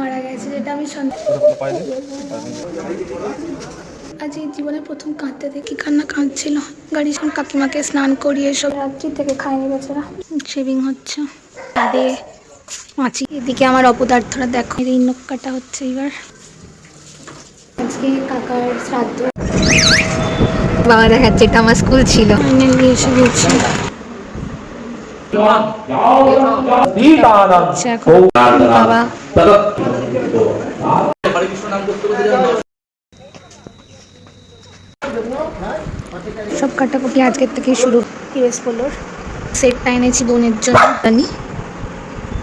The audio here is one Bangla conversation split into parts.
মারা গেছে যেটা আমি আজ এই জীবনে প্রথম কাঁদতে দেখি কান্না কাঁদছিল। গাড়ি সঙ্গে কাকিমাকে স্নান করিয়ে সব রাত্রি থেকে খায়নি বেচারা। শেভিং হচ্ছে। তাদের মাছি এদিকে আমার অপদার্থরা দেখো। এই নখ কাটা হচ্ছে এবার। আজকে কাকার শ্রাদ্ধ। বাবা দেখাচ্ছে এটা আমার স্কুল ছিল। এসে গেছি। সব কাটাকুটি আজকের থেকে শুরু। ইউএস পোলোর সেটটা এনেছি বোনের জন্য জানি।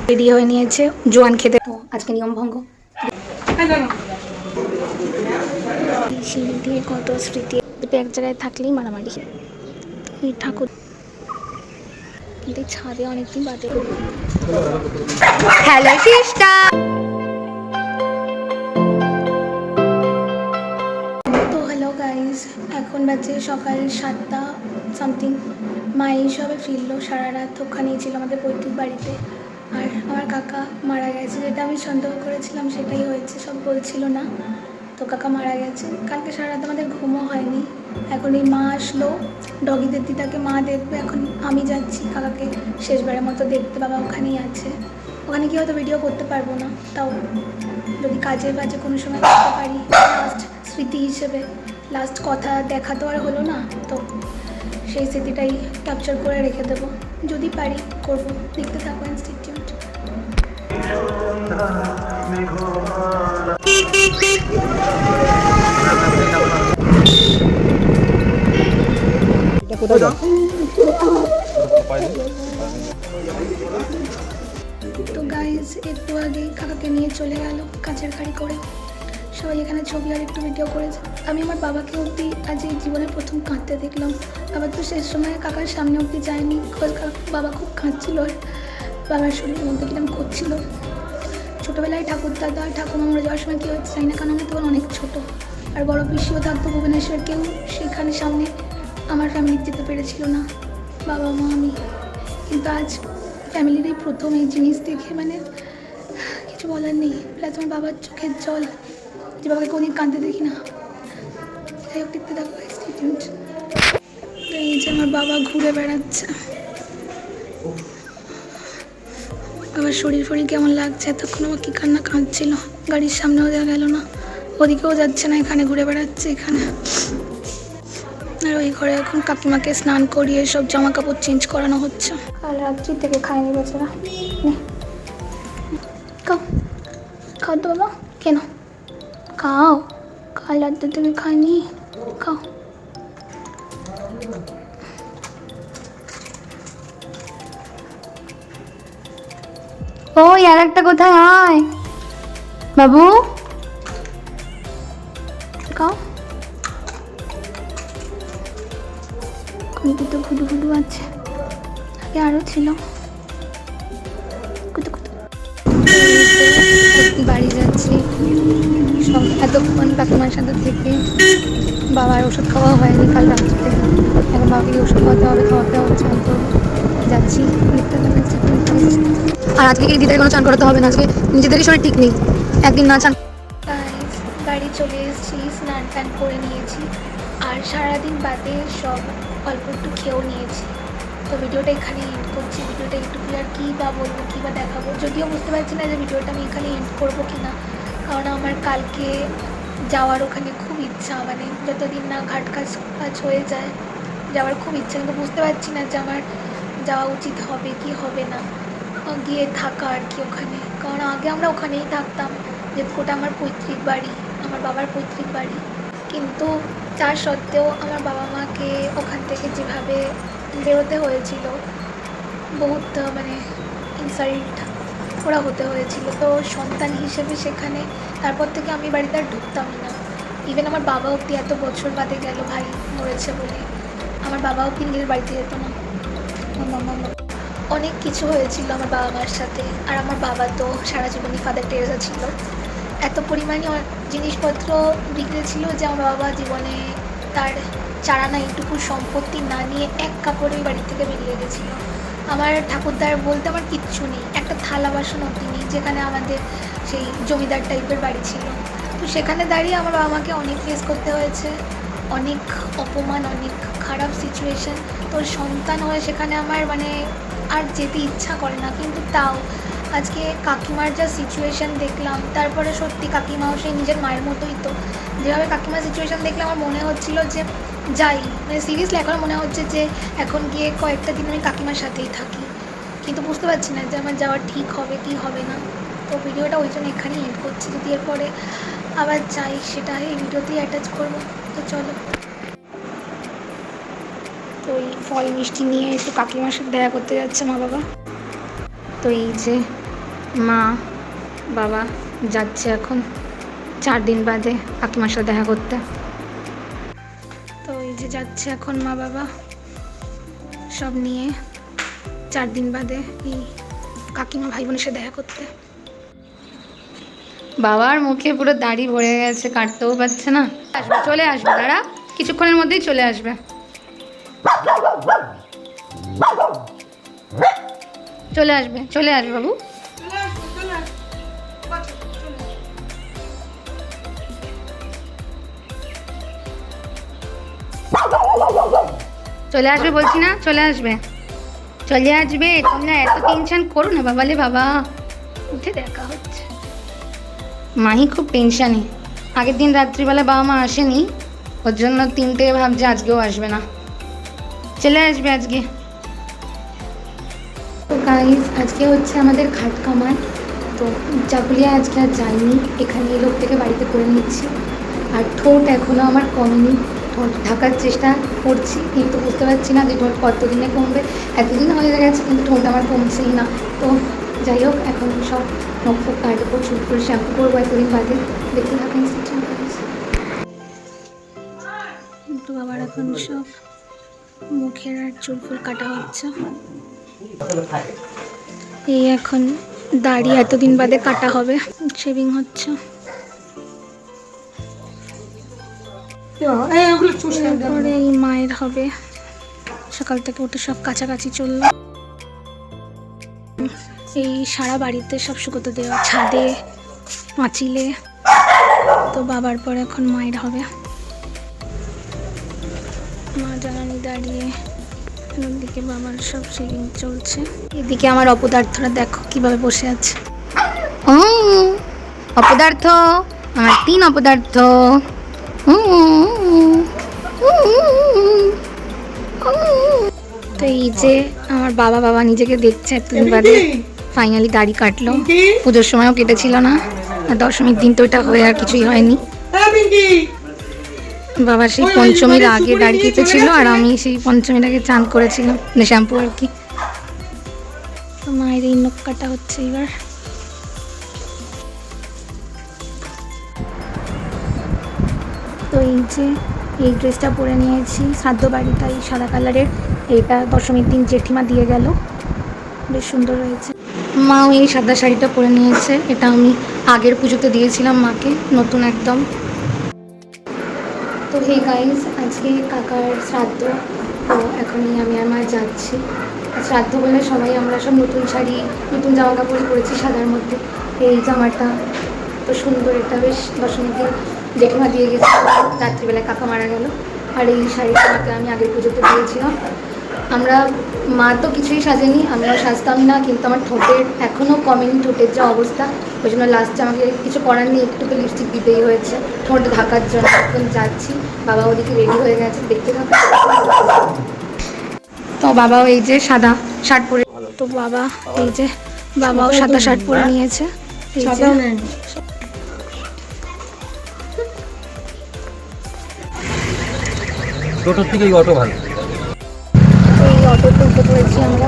রেডি হয়ে নিয়েছে, জোয়ান খেতে। আজকে নিয়ম ভঙ্গ। দিয়ে কত স্মৃতি এক জায়গায় থাকলেই মারামারি। ঠাকুর ছাদে অনেকদিন বাদে হ্যালো তো হ্যালো গাইজ এখন বাজে সকাল সাতটা সামথিং। মা এই সবে ফিরলো সারা রাত ওখানেই ছিল আমাদের পৈতৃক বাড়িতে। আর আমার কাকা মারা গেছে যেটা আমি সন্দেহ করেছিলাম সেটাই হয়েছে সব বলছিল না। তো কাকা মারা গেছে। কালকে সারা রাত আমাদের ঘুমও হয়নি। এখন এই মা আসলো। ডগিদের দিদাকে মা দেখবে। এখন আমি যাচ্ছি কাকাকে শেষবারের মতো দেখতে। বাবা ওখানেই আছে। ওখানে কি হয়তো ভিডিও করতে পারব না। তাও যদি কাজে বাজে কোনো সময় করতে পারি লাস্ট স্মৃতি হিসেবে। লাস্ট কথা দেখা তো আর হলো না। তো সেই স্মৃতিটাই ক্যাপচার করে রেখে দেবো। যদি পারি, করব। দেখতে থাকব ইনস্টিটিউট তো গাইজ একটু আগে কাকাকে নিয়ে চলে গেল কাছের গাড়ি করে। সবাই এখানে ছবি আর একটু ভিডিও করেছে। আমি আমার বাবাকে অবধি আজ এই জীবনে প্রথম কাঁদতে দেখলাম। বাবা তো শেষ সময় কাকার সামনে অবধি যায়নি। বাবা খুব কাঁদছিল। বাবার শরীরের মধ্যে কিরম করছিল ছোটোবেলায় ঠাকুর দাদা ঠাকুমা মরে যাওয়ার সময় কী হচ্ছে জানি না, কারণ আমি তখন অনেক ছোট। আর বড় পিসিও থাকতো ভুবনেশ্বর, কেউ সেখানে সামনে আমার ফ্যামিলি যেতে পেরেছিল না, বাবা মা আমি। কিন্তু আজ ফ্যামিলির এই প্রথম এই জিনিস দেখে মানে কিছু বলার নেই। প্লাস আমার বাবার চোখের জল, যে বাবাকে কোনদিন কাঁদতে দেখি না। যাই হোক, দেখতে থাকব এই যে আমার বাবা ঘুরে বেড়াচ্ছে। বাবার শরীর ফরীর কেমন লাগছে? এতক্ষণ আমার কি কান্না কাঁদছিল? গাড়ির সামনেও দেওয়া গেল না। ওদিকেও যাচ্ছে না, এখানে ঘুরে বেড়াচ্ছে, এখানে। আর ওই ঘরে এখন কাকিমাকে স্নান করিয়ে সব জামা কাপড় চেঞ্জ করানো হচ্ছে। কাল রাত্রি থেকে খায়নি বেচারা। খাও। খাও তো বাবা, কেন? খাও। কাল রাত্রি থেকে খায়নি। খাও। ওই আর একটা কোথায়? আয় বাবু? খাও। খুঁটি তো খুদু খুদু আছে। আগে আরও ছিল। বাড়ি যাচ্ছি। সব এতক্ষণ কাকিমার সাথে থেকে বাবার ওষুধ খাওয়া হয়নি, কাল রাত্রিতে এখন বাবাকে ওষুধ খাওয়াতে হবে খাওয়াতে হবে চান করব যাচ্ছি। আর আজকে দিদার কোনো চান করাতে হবে না, আজকে নিজেদেরই শরীর ঠিক নেই। একদিন না চান বাড়ি চলে এসেছি, স্নান টান করে নিয়েছি। আর সারাদিন বাদে সব অল্প একটু খেয়েও নিয়েছি। তো ভিডিওটা এখানে এন্ড করছি। ভিডিওটা একটু আর কী বা বলব, কী বা দেখাবো? যদিও বুঝতে পারছি না যে ভিডিওটা আমি এখানে এন্ড করব কি না। কারণ আমার কালকে যাওয়ার ওখানে খুব ইচ্ছা মানে যতদিন না ঘাট কাজ কাজ হয়ে যায়, যাওয়ার খুব ইচ্ছা। কিন্তু বুঝতে পারছি না যে আমার যাওয়া উচিত হবে কি হবে না। গিয়ে থাকা আর কি ওখানে। কারণ আগে আমরা ওখানেই থাকতাম। যে ওটা আমার পৈতৃক বাড়ি, আমার বাবার পৈতৃক বাড়ি। কিন্তু তার সত্ত্বেও আমার বাবা মাকে ওখান থেকে যেভাবে বেরোতে হয়েছিল, বহুত মানে ইনসাল্ট ওরা হতে হয়েছিল। তো সন্তান হিসেবে সেখানে তারপর থেকে আমি বাড়িতে আর ঢুকতামই না। ইভেন আমার বাবা অব্দি এত বছর বাদে গেল ভাই মরেছে বলে। আমার বাবা অব্দি নিজের বাড়িতে যেত না। অনেক কিছু হয়েছিল আমার বাবা মার সাথে। আর আমার বাবা তো সারা জীবনই ফাদার টেরেসা ছিল। এত পরিমাণে জিনিসপত্র ছিল যে আমার বাবা জীবনে তার চারানা এইটুকু সম্পত্তি না নিয়ে এক কাপড়েই বাড়ি থেকে বেরিয়ে গেছিল। আমার ঠাকুরদার বলতে আমার কিচ্ছু নেই। একটা থালা বাসন অব্দি নেই, যেখানে আমাদের সেই জমিদার টাইপের বাড়ি ছিল। তো সেখানে দাঁড়িয়ে আমার বাবা মাকে অনেক ফেস করতে হয়েছে, অনেক অপমান, অনেক খারাপ সিচুয়েশন তোর সন্তান হয়ে সেখানে আমার মানে আর যেতে ইচ্ছা করে না, কিন্তু তাও আজকে কাকিমার যা সিচুয়েশন দেখলাম, তারপরে সত্যি কাকিমাও সেই নিজের মায়ের মতোই তো। যেভাবে কাকিমার সিচুয়েশন দেখলে আমার মনে হচ্ছিল যে যাই মানে সিরিয়াসলি এখন মনে হচ্ছে যে এখন গিয়ে কয়েকটা দিন আমি কাকিমার সাথেই থাকি। কিন্তু বুঝতে পারছি না যে আমার যাওয়া ঠিক হবে কি হবে না। তো ভিডিওটা ওই জন্য এখানেই এড করছি। যদি এরপরে আবার যাই, সেটা এই ভিডিওতেই অ্যাটাচ করব। তো চলো। তো এই ফল মিষ্টি নিয়ে একটু কাকিমার সাথে দেখা করতে যাচ্ছে মা বাবা। তো এই যে মা, বাবা যাচ্ছে এখন। চার দিন বাদে কাকিমার সাথে দেখা করতে। তো এই যে যাচ্ছে এখন মা, বাবা। সব নিয়ে চার দিন বাদে এই কাকিমা ভাই বোনের সাথে দেখা করতে। বাবার মুখে পুরো দাড়ি ভরে গেছে, কাটতেও পারছে না। চলে আসবে, দাঁড়া। কিছুক্ষণের মধ্যেই চলে আসবে। চলে আসবে চলে আসবে বাবু। চলে আসবে বলছি না, চলে আসবে। চলে আসবে, তোমরা এত টেনশন করো না বাবালে বাবা। উঠে দেখা হচ্ছে। মাহি খুব টেনশানে আগের দিন রাত্রিবেলা বাবা মা আসেনি, ওর জন্য তিনটে ভাবছে আজকেও আসবে না। চলে আসবে আজকে। গাইজ আজকে হচ্ছে আমাদের ঘাট কামার। তো চাকুলিয়া আজকে আর যাইনি, এখানে এই লোক থেকে বাড়িতে করে নিচ্ছি। আর ঠোঁট এখনও আমার কমেনি। ঠোঁট ঢাকার চেষ্টা করছি, কিন্তু বুঝতে পারছি না যে ঠোঁট কতদিনে কমবে। এতদিন হয়ে গেছে, কিন্তু ঠোঁট আমার কমছেই না। তো যাই হোক, এখন সব নখ কাটবো, চুল করে শ্যাম্পু করব, এতদিন বাদে। দেখতে থাকেন কিন্তু আবার এখন সব মুখের আর চুল ফুল কাটা হচ্ছে। এই এখন দাড়ি এতদিন বাদে কাটা হবে। শেভিং হচ্ছে। তারপরে এই মায়ের হবে। সকাল থেকে উঠে সব কাছাকাছি চলল। এই সারা বাড়িতে সব শুকোতে দেওয়া ছাদে পাঁচিলে। তো বাবার পর এখন মায়ের হবে। মা জানানি দাঁড়িয়ে ওদিকে বাবার সব শেভিং চলছে। এদিকে আমার অপদার্থরা দেখো কীভাবে বসে আছে। উম, অপদার্থ আমার তিন অপদার্থ। তো এই যে আমার বাবা বাবা নিজেকে দেখছে এতদিন বাদে। ফাইনালি দাড়ি কাটলো। পুজোর সময়ও কেটেছিল না। আর দশমীর দিন তো এটা হয়ে আর কিছুই হয়নি। বাবা সেই পঞ্চমীর আগে দাড়ি কেটেছিল আর আমি সেই পঞ্চমীর আগে চান করেছিলাম মানে শ্যাম্পু আর কি। তো মায়ের এই নখ কাটা হচ্ছে এবার। তো এই যে এই ড্রেসটা পরে নিয়েছি শ্রাদ্ধ বাড়িটা এই সাদা কালারের। এইটা দশমীর দিন জেঠিমা দিয়ে গেল। বেশ সুন্দর হয়েছে। মাও এই সাদা শাড়িটা পরে নিয়েছে এটা আমি আগের পুজোতে দিয়েছিলাম মাকে নতুন একদম। তো হে গাইজ আজকে কাকার শ্রাদ্ধ, তো এখনই আমি মা যাচ্ছি। শ্রাদ্ধ বলে সবাই আমরা সব নতুন শাড়ি, নতুন জামা কাপড় পরেছি সাদার মধ্যে। এই জামাটা তো সুন্দর এটা বেশ দিন জেঠিমা দিয়ে গেছে রাত্রিবেলায় কাকা মারা গেল। আর এই শাড়িটা আমি আগের পুজোতে পেয়েছিলাম আমরা, মা তো কিছুই সাজেনি আমরা সাজতাম না, কিন্তু আমার ঠোঁটের এখনও কমেনি ঠোঁটের যা অবস্থা। ওই জন্য লাস্টে আমাকে কিছু করার নেই একটু তো লিপস্টিক দিতেই হয়েছে। ঠোঁট ঢাকার জন্য এখন যাচ্ছি। বাবা ওদিকে রেডি হয়ে গেছে দেখতে থাকো। তো বাবাও এই যে সাদা শার্ট পরে তো বাবা এই যে বাবাও সাদা শার্ট পরে নিয়েছে। টোটোর থেকে এই অটো ভালো। তো এই অটোতে উঠে পড়েছি আমরা।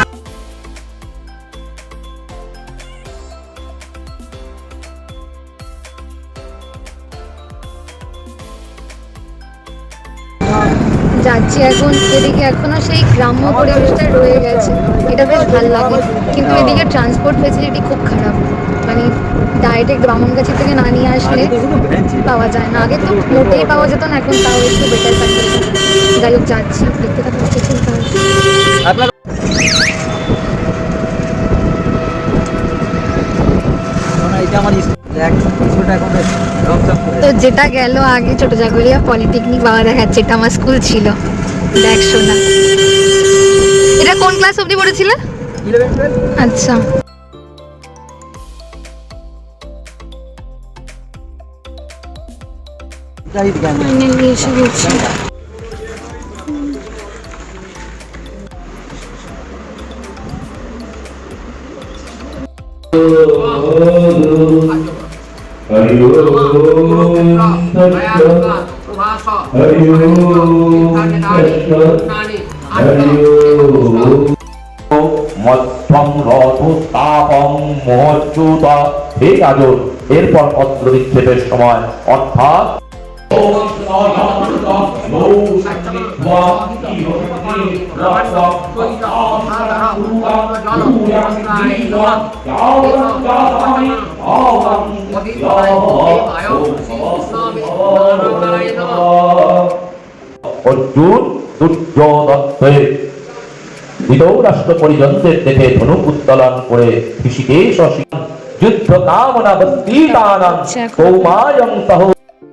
যাচ্ছি এখন এদিকে এখনও সেই গ্রাম্য পরিবেশটা রয়ে গেছে। এটা বেশ ভালো লাগে। কিন্তু এদিকে ট্রান্সপোর্ট ফেসিলিটি খুব খারাপ। মানে ডাইরেক্ট বামনগাছি থেকে না নিয়ে আসলে পাওয়া যায় না। আগে তো মোটেই পাওয়া যেত না, এখন তাও একটু বেটার থাকে যাই হোক, যাচ্ছি। দেখতে থাকতে আপনার না, এটা আমার স্কুল দেখ স্কুলটা এখন রংচং করে তো যেটা গেল আগে ছোট জাগরিয়া পলিটেকনিক বাবা দেখাচ্ছে এটা আমার স্কুল ছিল। দেখ শোনা এটা কোন ক্লাস অবধি পড়েছিলে? এরপর অস্ত্র বিক্ষেপের সময় অর্থাৎ ইলেভেন টুয়েলভ আচ্ছা যাই জ্ঞান নেই। ফাইনালি এসে গেছি হরি ওম তৎসৎ হরি ওম তৎসৎ হরি ওম মধ্যম রথস্থাপং মহচ্যুতা হে রাজন এরপর অস্ত্র নিক্ষেপের সময় অর্থাৎ অর্জুন দুর্যোধনকে ধৃতরাষ্ট্র পরিজনদের দেখে ধনুক উত্তোলন করে ঋষিকেশ যুদ্ধ কামনা বস্তিদানাং আচ্ছা, কৌমায়ং সহ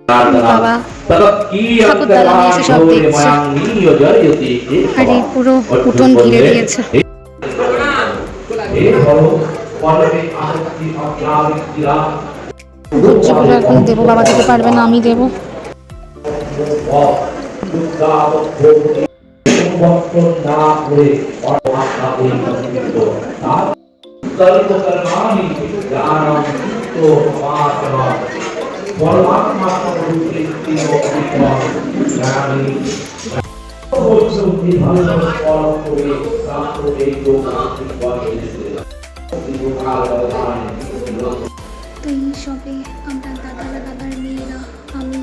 বাবা ঠাকুরদালা নিয়ে এসে সব দেখছে। আর এই পুরো উঠোন ঘিরে দিয়েছে। এখন দেবো বাবা দিতে পারবে না আমি দেবো। তো এই সবে আমরা দাদারা দাদার মেয়েরা, আমি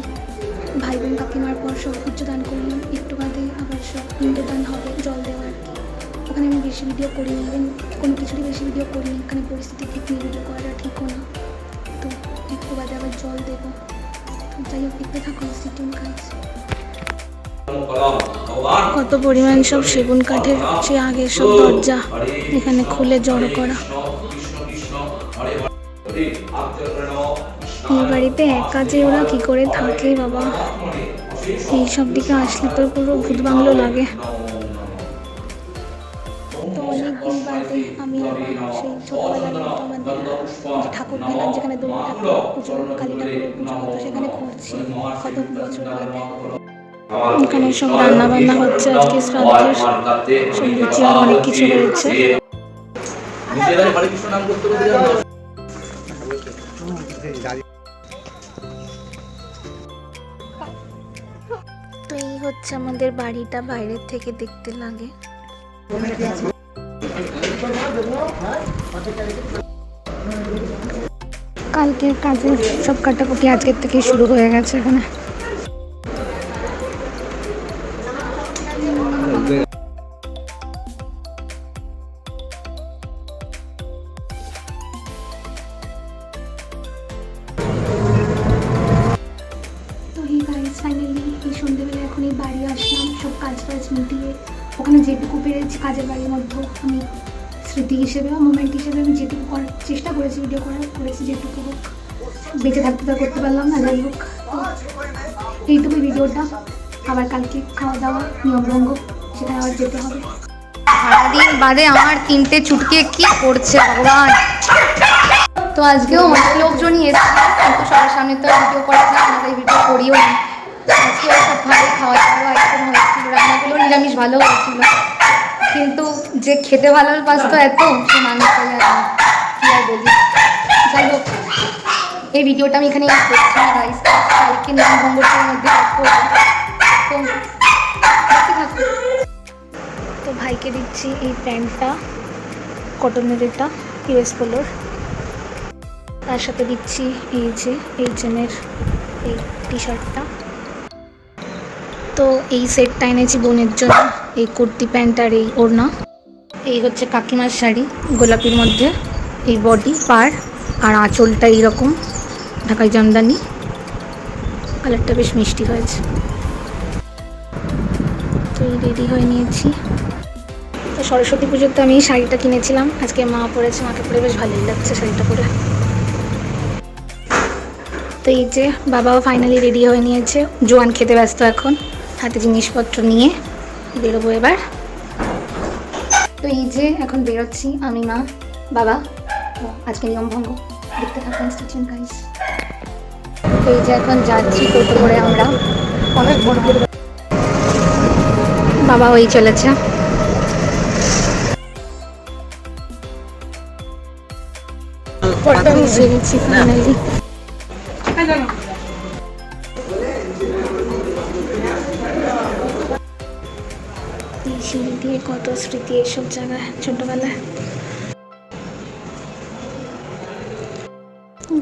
ভাই বোন কাকিমার পর সব উচ্চদান করলাম। একটু বাদে আবার সব পিণ্ডদান হবে, জল দেওয়ার ওখানে আমি বেশি ভিডিও ইভেন কোনো কিছুরই বেশি ভিডিও করিনি। এখানে পরিস্থিতি ঠিক নিয়ে ভিডিও করাটা ঠিকও না। তো একটু বাদে আবার জল দেবো। তো হোক দেখতে থাকো সিটিং কাজ কত পরিমাণ সব সেগুন কাঠের সে আগের সব দরজা, এখানে খুলে জড়ো করা। এই বাড়িতে একা যে ওরা কি করে থাকে বাবা? এই সব দিকে আসলে তো পুরো ভূত বাংলো লাগে। যে ঠাকুর পেলাম যেখানে দুর্গা ঠাকুর পুজো কালী ঠাকুরের পুজো হতো সেখানে ঘুরছি। কত বছর বাদে এখানে সব রান্না বান্না হচ্ছে আজকে শ্রাদ্ধের সব লুচি আর অনেক কিছু হয়েছে তো এই হচ্ছে আমাদের বাড়িটা বাইরের থেকে দেখতে লাগে। কালকের কাজের সব কাটাকুটি আজকের থেকে শুরু হয়ে গেছে এখানে। বাড়ি আসলাম, সব কাজ টাজ মিটিয়ে। ওখানে যেটুকু পেরেছি কাজের বাড়ির মধ্যে আমি স্মৃতি হিসেবে বা মোমেন্ট হিসেবে আমি যেটুকু করার চেষ্টা করেছি ভিডিও করার, করেছি যেটুকু বেঁচে থাকতে তো করতে পারলাম না, যাই হোক। এইটুকুই ভিডিওটা আবার কালকে খাওয়া দাওয়া নিয়মভঙ্গ সেখানে আবার যেতে হবে। সারাদিন বাদে আমার তিনটে চুটকে কি করছে ভগবান? তো আজকেও অনেক লোকজনই এসেছে, কিন্তু সবার সামনে তো ভিডিও করা যায় তাই ভিডিও করিও নি। আজকেও খুব ভালো খাওয়া দাওয়া, একদম হয়েছিল, রান্নাগুলো নিরামিষ ভালো হয়েছিল। যে খেতে ভালোবাসতো এত সে মানুষ না। কি আর বলি? যাই হোক এই ভিডিওটা আমি এখানে করছি না গাইস কালকে নিয়মভঙ্গটির মধ্যে তো তো ভাইকে দিচ্ছি এই প্যান্টটা কটনের এটা ইউএস পোলোর। তার সাথে দিচ্ছি এই যে এইচ এমের এই টি শার্টটা তো এই সেটটা এনেছি বোনের জন্য এই কুর্তি প্যান্ট আর এই ওড়না। এই হচ্ছে কাকিমার শাড়ি, গোলাপির মধ্যে এই বডি পার আর আঁচলটা এইরকম, ঢাকাই জামদানি। কালারটা বেশ মিষ্টি হয়েছে। তো এই রেডি হয়ে নিয়েছি। তো সরস্বতী পুজোতে আমি শাড়িটা কিনেছিলাম। আজকে মা পরেছে, মাকে পরে বেশ ভালোই লাগছে শাড়িটা পরে। তো এই যে বাবাও ফাইনালি রেডি হয়ে নিয়েছে। জোয়ান খেতে ব্যস্ত এখন, হাতে জিনিসপত্র নিয়ে বেরোবো এবার। তো এই যে এখন বেরোচ্ছি আমি, মা, বাবা। আজকে নিয়ম ভঙ্গ। দেখতে থাকুন স্টেশন গাইস তো এই যে এখন যাচ্ছি টোটো করে আমরা। অনেক বড় বাবা ওই চলেছে। বেরিয়েছি ফাইনালি দিয়ে কত স্মৃতি এইসব জায়গায় ছোটবেলায়?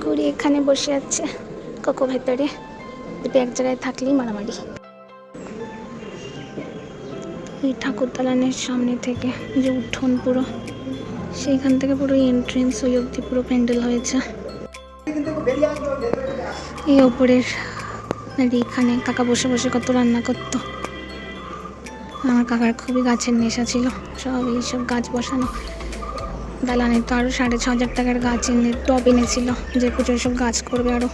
ঘুরি এখানে বসে আছে, কোকো ভেতরে। দুটো এক জায়গায় থাকলেই মারামারি। এই ঠাকুর দালানের সামনে থেকে যে উঠোন পুরো, সেইখান থেকে পুরো এন্ট্রেন্স ওই অবধি পুরো প্যান্ডেল হয়েছে। এই ওপরের এখানে কাকা বসে বসে কত রান্না করতো। আমার কাকার খুবই গাছের নেশা ছিল। সব এইসব গাছ বসানো। দালানে তো আরও সাড়ে ছ হাজার টাকার গাছ এনে, টব এনেছিল যে পুজোর সব গাছ করবে আরও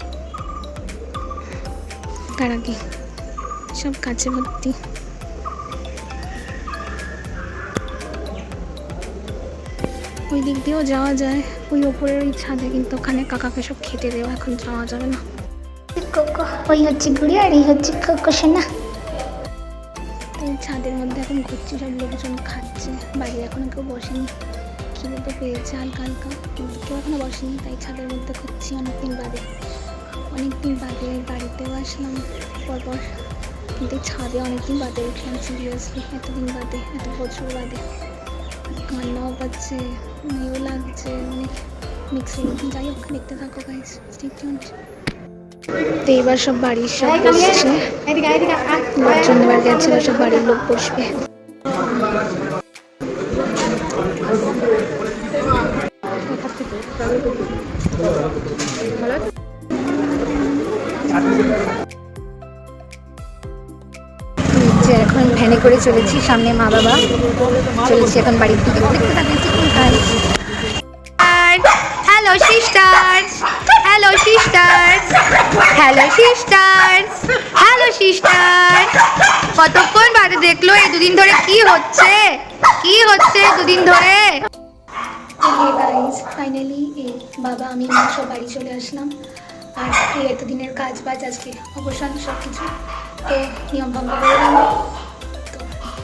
তার আগে সব গাছে ভর্তি? ওই দিক দিয়েও যাওয়া যায়। ওই ওপরের ওই ছাদে কিন্তু ওখানে কাকাকে সব খেতে দেওয়া। এখন যাওয়া যাবে না। কোকো ওই হচ্ছে ঘুড়ি আর এই হচ্ছে কোকো সোনা ছাদের মধ্যে এখন ঘুরছি, সব লোকজন খাচ্ছে। বাড়ি এখনও কেউ বসেনি। খিদে তো পেয়েছে হালকা হালকা। কেউ এখনও বসেনি, তাই ছাদের মধ্যে ঘুরছি অনেকদিন বাদে। অনেকদিন বাদে বাড়িতেও আসলাম, পরপর। কিন্তু ছাদে অনেকদিন বাদে উঠলাম সিরিয়াসলি এতদিন বাদে, এত বছর বাদে। কান্নাও পাচ্ছে মেয়েও লাগছে অনেক মিক্সিং যাই হোক, দেখতে থাকো গাইস ঠিক তো এবার সব বাড়ির সব বসছে। এবার গেছিল সব বাড়ির লোক বসবে। এখন ভ্যানে করে চলেছি, সামনে মা বাবা। চলেছি এখন বাড়ির দিকে। দেখতে থাকেন চিকেন খাই হ্যালো সিস্টার্স হ্যালো সিস্টার্স কতক্ষণ বাদে দেখল? এই দুদিন ধরে কি হচ্ছে? কি হচ্ছে দুদিন ধরে? ফাইনালি বাবা, আমি মা, সব বাড়ি চলে আসলাম। আর এই এতদিনের কাজ বাজ আজকে অবসান সব কিছু তো নিয়ম ভঙ্গ করে দিলাম। তো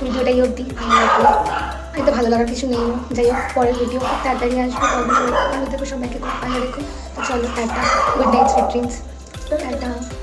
ভিডিওটাই অবধি ভালো ভালো লাগার কিছু নেই। যাই হোক, পরের ভিডিও খুব তাড়াতাড়ি আসবে। সবাইকে খুব ভালো রেখো। তো চলো, tata. Good night sweet dreams tata